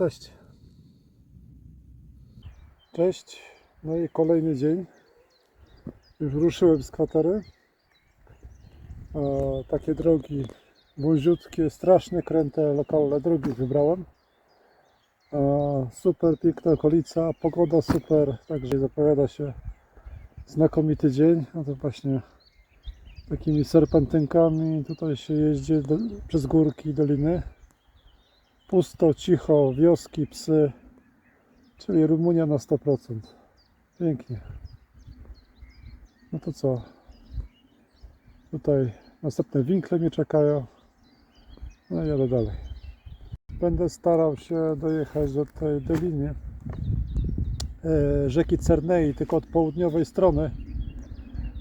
Cześć. Cześć. No i kolejny dzień. Już ruszyłem z kwatery. E, takie drogi wąziutkie, strasznie kręte, lokalne drogi wybrałem. E, super piękna okolica, pogoda super, także zapowiada się znakomity dzień. A to właśnie takimi serpentynkami tutaj się jeździ do, przez górki, doliny. Pusto, cicho, wioski, psy, czyli Rumunia na 100%. Pięknie. No to co? Tutaj następne winkle mnie czekają. No i jadę dalej. Będę starał się dojechać do tej doliny e, rzeki Cernei, tylko od południowej strony.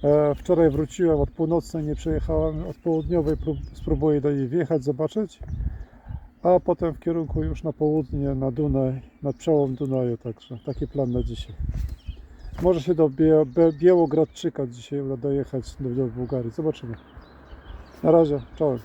E, Wczoraj wróciłem od północnej, nie przejechałem. Od południowej prób- spróbuję do niej wjechać, zobaczyć a potem w kierunku już na południe, na Dunaj, nad przełom Dunaju, także taki plan na dzisiaj. Może się do Białogradczyka dzisiaj uda dojechać do, do Bułgarii, zobaczymy. Na razie, czołem.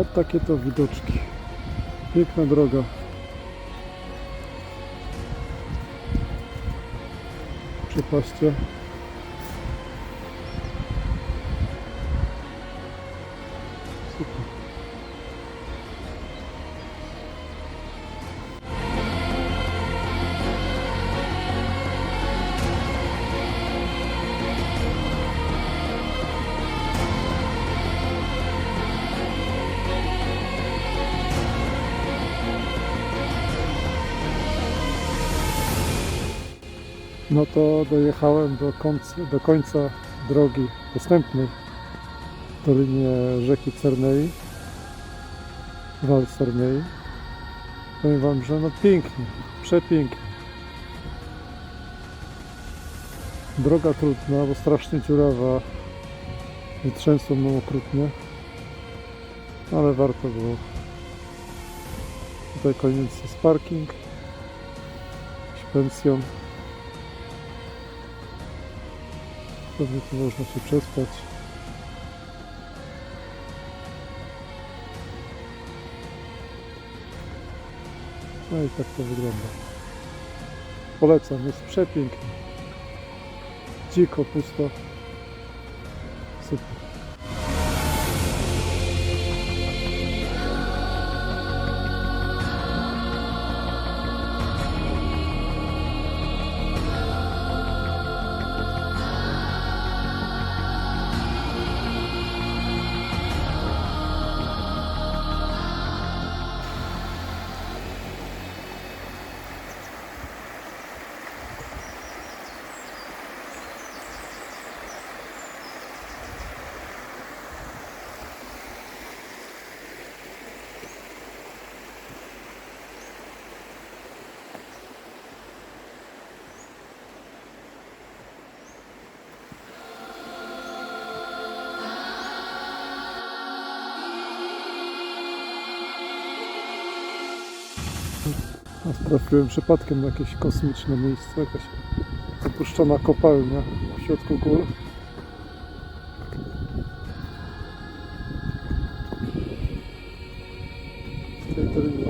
No takie to widoczki. Piękna droga. Przepaście. No to dojechałem do końca, do końca drogi dostępnej w dolinie rzeki Cernei, Wal Cernei. Powiem Wam, że no pięknie, przepięknie. Droga trudna, bo strasznie dziurawa i trzęsło mną okrutnie, ale warto było. Tutaj koniec jest parking, pensjon. Pewnie tu można się przespać. No i tak to wygląda. Polecam, jest przepięknie. Dziko, pusto. Super. A trafiłem przypadkiem na jakieś kosmiczne miejsce, jakaś opuszczona kopalnia w środku gór. Z tej doliny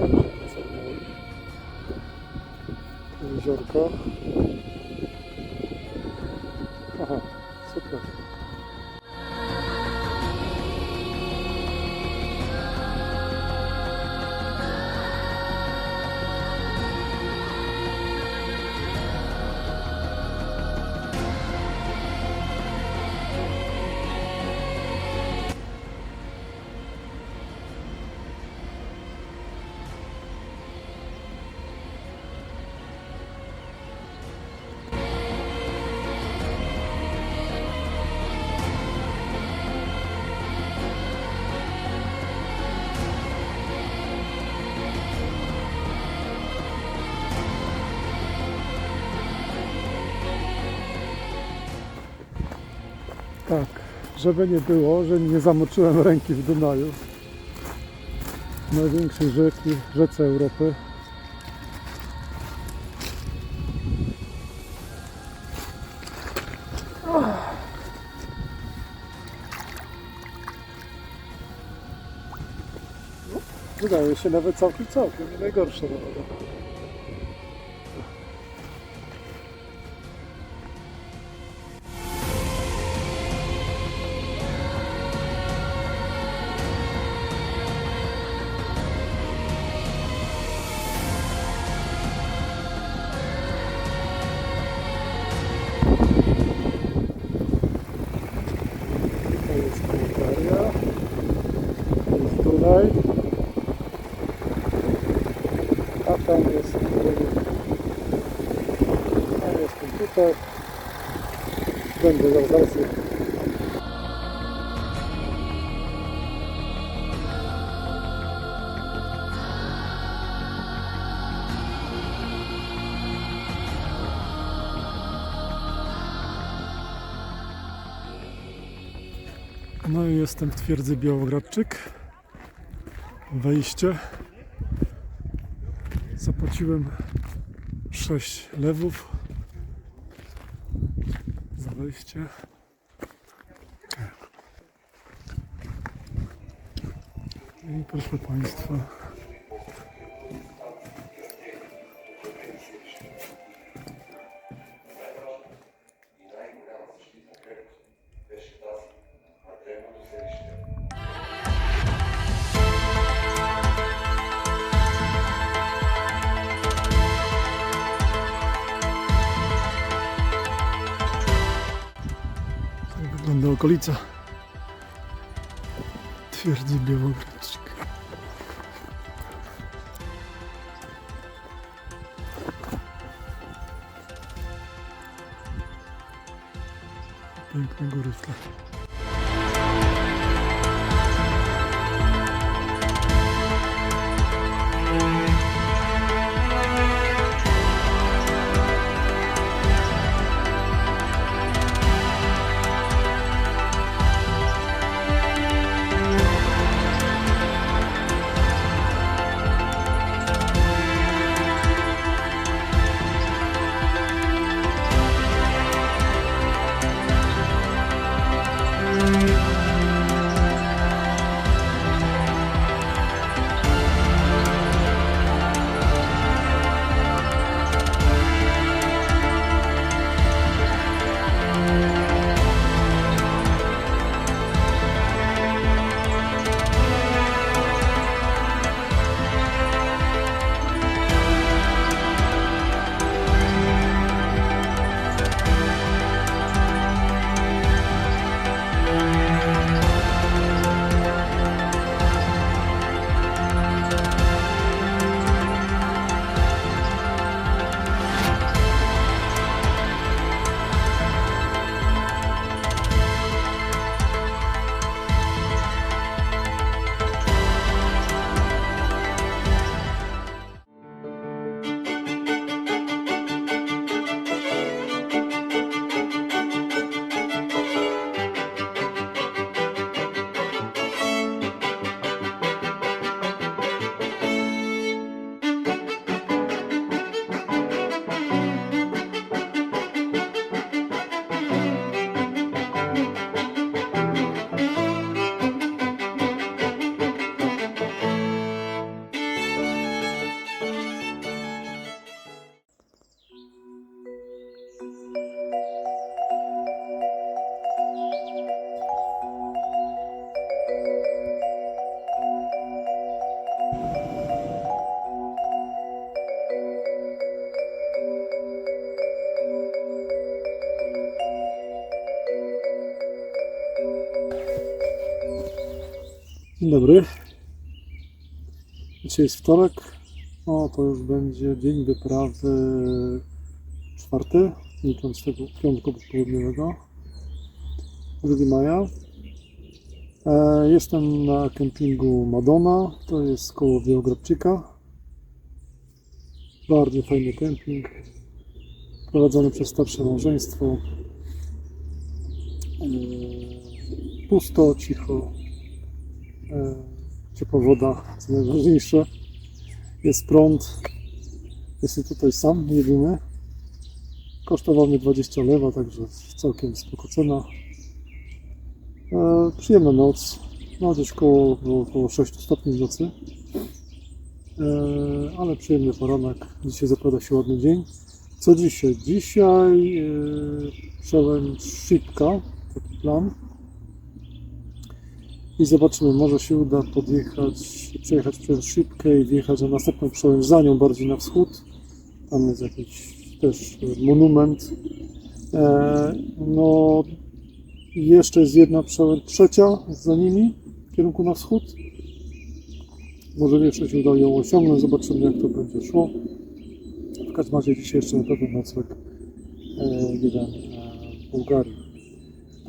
Tak, żeby nie było, że nie zamoczyłem ręki w Dunaju. Największej rzeki, rzece Europy. Wydaje się nawet całkiem, całkiem, nie najgorsze nawet. Jest Dunaj, a tam jest a jestem tutaj. Będę zaraz zaraz No i jestem w twierdzy Białogradczyk. Wejście. Zapłaciłem 6 lewów za wejście. I proszę Państwa. Wygląda okolica twierdzy Białogradczyk. Piękne góry Dzień dobry. Dzisiaj jest wtorek. O, to już będzie dzień wyprawy czwarty, licząc tego piątku popołudniowego. 2 maja. E, jestem na kempingu Madonna. To jest koło Białogradczyka. Bardzo fajny kemping. Prowadzony przez starsze małżeństwo. E, Pusto, cicho, ciepła woda, co najważniejsze. Jest prąd. Jestem tutaj sam, jedyny. Kosztował mnie 20 lewa, także całkiem spoko cena. E, przyjemna noc. No gdzieś koło, około 6 stopni w nocy. E, ale przyjemny poranek. Dzisiaj zapowiada się ładny dzień. Co dzisiaj? Dzisiaj e, challenge szybka, taki plan. I zobaczymy, może się uda podjechać, przejechać przez szybkę i wjechać na następną przełęcz za nią, bardziej na wschód. Tam jest jakiś też monument. E, no, jeszcze jest jedna przełęcz, trzecia za nimi, w kierunku na wschód. Może jeszcze się uda ją osiągnąć, zobaczymy jak to będzie szło. W każdym razie dzisiaj jeszcze na pewno nocleg e, jeden e, w Bułgarii.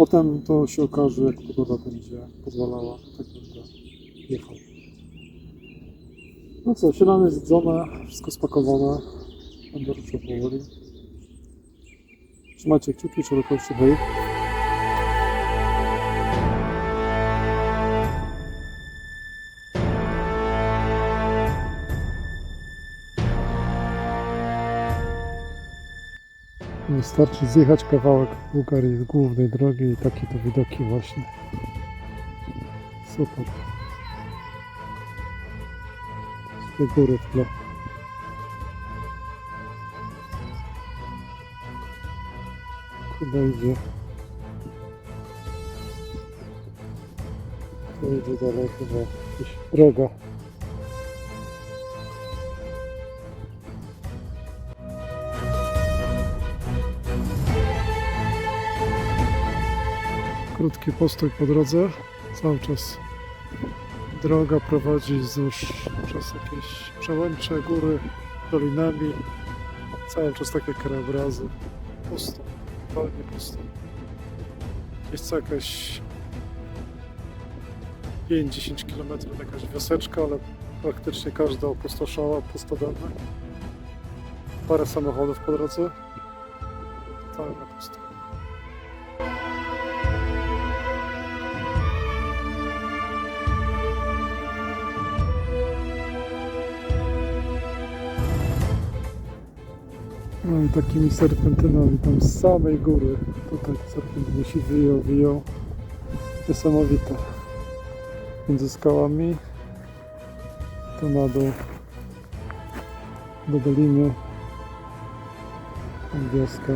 Potem to się okaże, jak pogoda będzie pozwalała, tak będę jechał. No co, śniadanie zjedzone, wszystko spakowane. Będę ruszał powoli. Trzymajcie kciuki, szerokości, hej. Wystarczy zjechać kawałek w Bułgarii z głównej drogi i takie to widoki właśnie. Super. Z tej góry w tle. Chyba idzie. To idzie dalej chyba jakaś droga. Krótki postój po drodze. Cały czas droga prowadzi wzdłuż przez jakieś przełęcze, góry, dolinami. Cały czas takie krajobrazy. Pusto, totalnie pusto. Jest co jakieś 5-10 km jakaś wioseczka, ale praktycznie każda opustoszała, pustodenne. Parę samochodów po drodze. Totalnie No i takimi serpentynami tam z samej góry. Tutaj serpentyny się wyją, wyją. Niesamowite. Między skałami. Tu na dół. Do doliny. Wioska.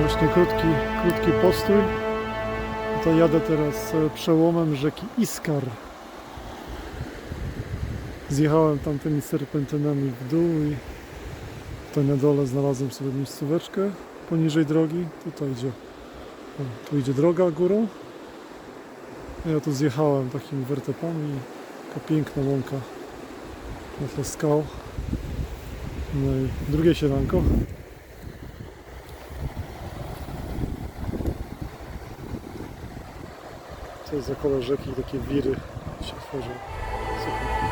Właśnie krótki, krótki postój. To jadę teraz e, przełomem rzeki Iskar. Zjechałem tamtymi serpentynami w dół i tutaj na dole znalazłem sobie miejscóweczkę poniżej drogi. Tutaj idzie, o, tu idzie droga górą. Ja tu zjechałem takimi wertepami. Taka piękna łąka na tle skał. No i drugie sielanko. Jest za kolor rzeki, takie wiry się tworzą. Super.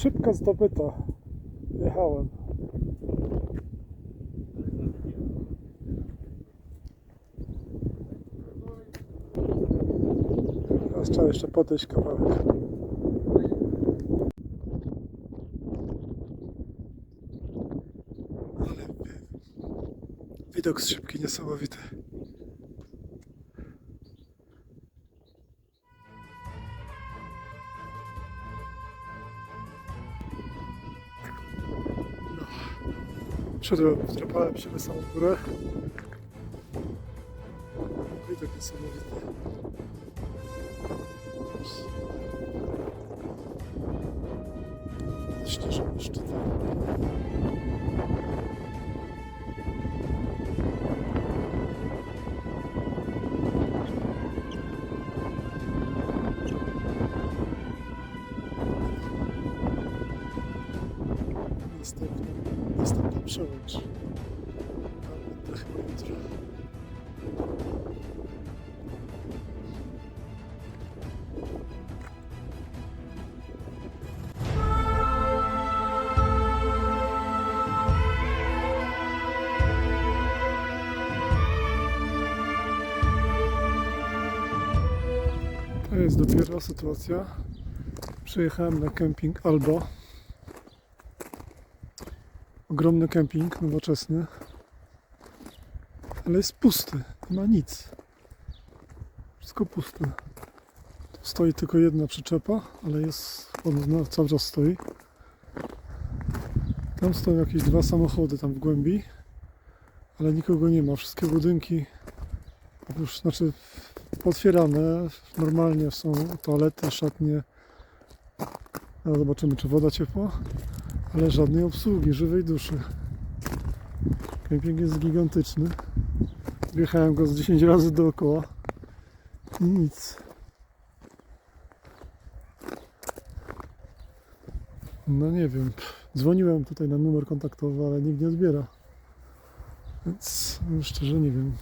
Szybka zdobyta. Jechałem. Teraz trzeba jeszcze podejść kawałek. Ale widok z szybki niesamowity. No. Szedłem, wdrapałem się na samą górę. Widok niesamowity. çalıştırılmıştı. Sytuacja. Przyjechałem na kemping Albo. Ogromny kemping, nowoczesny. Ale jest pusty, nie ma nic. Wszystko puste. Tu stoi tylko jedna przyczepa, ale jest, ona cały czas stoi. Tam stoją jakieś dwa samochody tam w głębi, ale nikogo nie ma. Wszystkie budynki, oprócz, znaczy otwierane, normalnie są toalety, szatnie. Zobaczymy, czy woda ciepła, ale żadnej obsługi, żywej duszy. Kemping jest gigantyczny. Wjechałem go z 10 razy dookoła. I nic. No nie wiem. Dzwoniłem tutaj na numer kontaktowy, ale nikt nie odbiera. Więc szczerze nie wiem.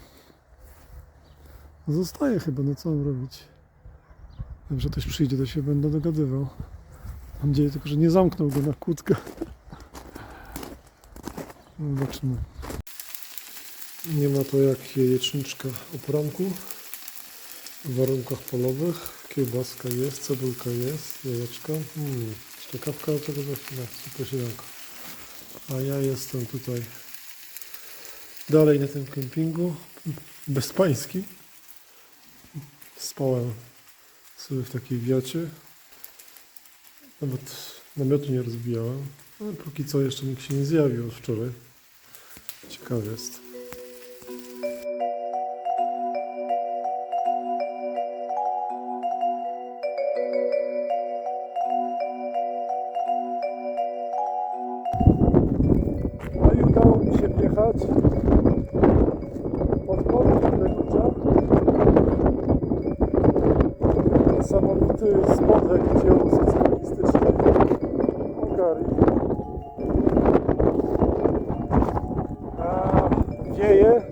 Zostaję chyba, no co mam robić? Wiem, że ktoś przyjdzie, to się będę dogadywał. Mam nadzieję tylko, że nie zamknął go na kłódkę. Zobaczymy. Nie ma to jak jajeczniczka o poranku. W warunkach polowych. Kiełbaska jest, cebulka jest, jajeczka. Hmm, jeszcze do tego za chwilę. Super śniadanko. A ja jestem tutaj dalej na tym kempingu bezpańskim. Spałem sobie w takiej wiacie. Nawet namiotu nie rozbijałem. Ale póki co jeszcze nikt się nie zjawił od wczoraj. Ciekawe jest. No i udało mi się pod kąt Lewica. Niesamowity spodek dzieł socjalistycznych Bułgarii. A wieje,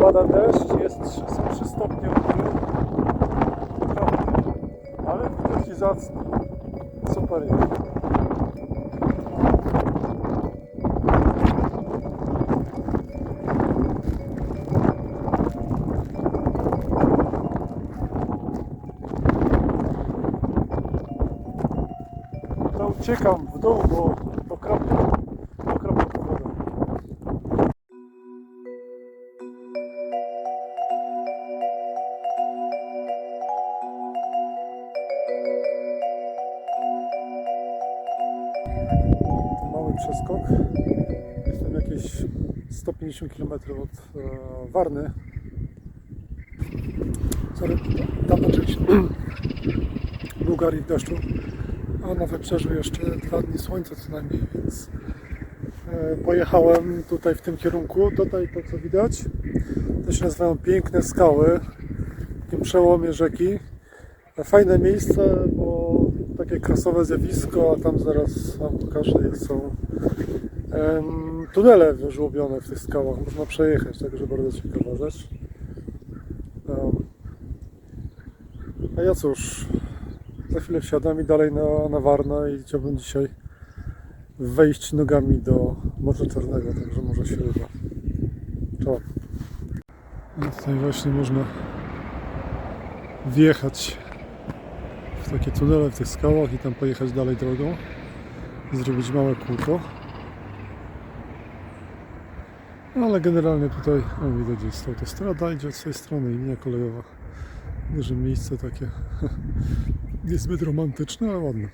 pada deszcz, jest 3, 3 stopnie u góry. Naprawdę. Ale widoki zacne. Super jest. To uciekam w dół, bo okropnie, okropnie pogoda. Mały przeskok. Jestem jakieś 150 km od e, Warny. Sorry, tamta część Bułgarii w deszczu a na wybrzeżu jeszcze dwa dni słońca co najmniej, więc e, pojechałem tutaj w tym kierunku. Tutaj to co widać, to się nazywają piękne skały w tym przełomie rzeki. E, Fajne miejsce, bo takie krasowe zjawisko, a tam zaraz wam pokażę, są em, tunele wyżłobione w tych skałach. Można przejechać, także bardzo ciekawa rzecz. Em, a ja cóż, za chwilę wsiadam i dalej na, na i chciałbym dzisiaj wejść nogami do Morza Czarnego, także może się uda. Czołem. No tutaj właśnie można wjechać w takie tunele w tych skałach i tam pojechać dalej drogą i zrobić małe kółko. Ale generalnie tutaj, o widać jest autostrada, idzie od tej strony i linia kolejowa. Że miejsce takie niezbyt romantyczne, ale ładne.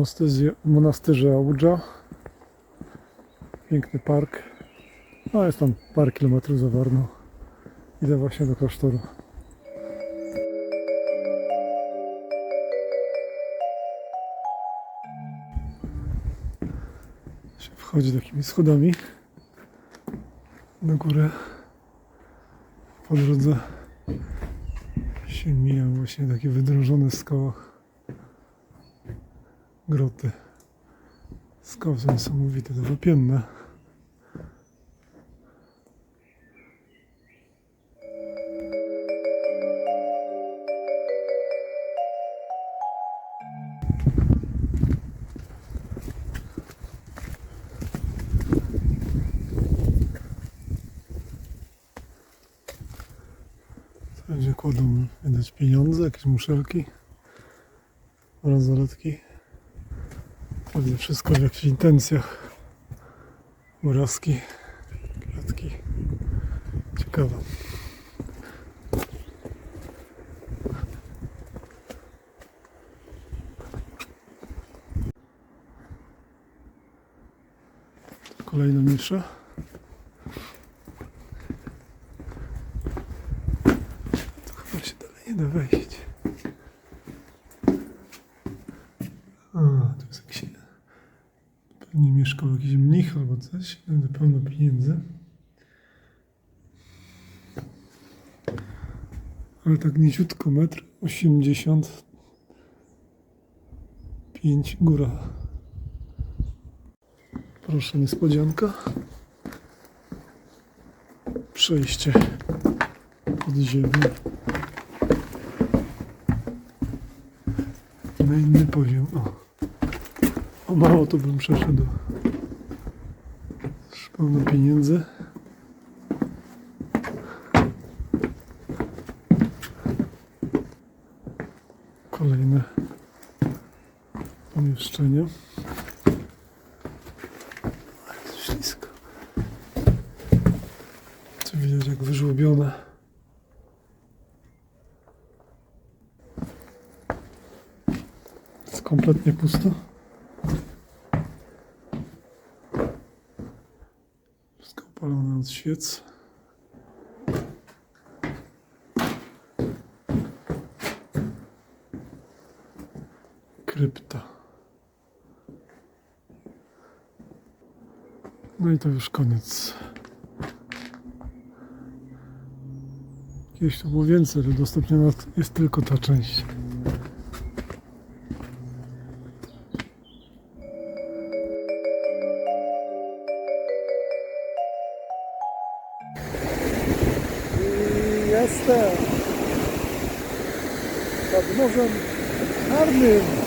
W monasterze, monasterze Audża. Piękny park. No jest tam parę kilometrów za Warną. Idę właśnie do klasztoru. Się wchodzi takimi schodami na górę. Po drodze się mijają właśnie takie wydrążone w skałach groty. Skały są niesamowite, to wypienne. Wszędzie kładą widać pieniądze, jakieś muszelki, bransoletki. Pewnie wszystko w jakichś intencjach. Murawski, kwiatki. Ciekawe. Kolejna nisza. To chyba się dalej nie da wejść. A, tu jest jakiś... Pewnie mieszkał jakiś mnich albo coś. Będę pełno pieniędzy. Ale tak niziutko, metr 85 góra. Proszę, niespodzianka. Przejście podziemne. Na inny poziom. O. O mało to bym przeszedł. Pełno pieniędzy. Kolejne pomieszczenie. Ślisko. Co widać jak wyżłobione. Jest kompletnie pusto. Wszystko opalone od świec. Krypta. No i to już koniec. Kiedyś to było więcej, ale udostępniona jest tylko ta część. Jestem nad Morzem Czarnym.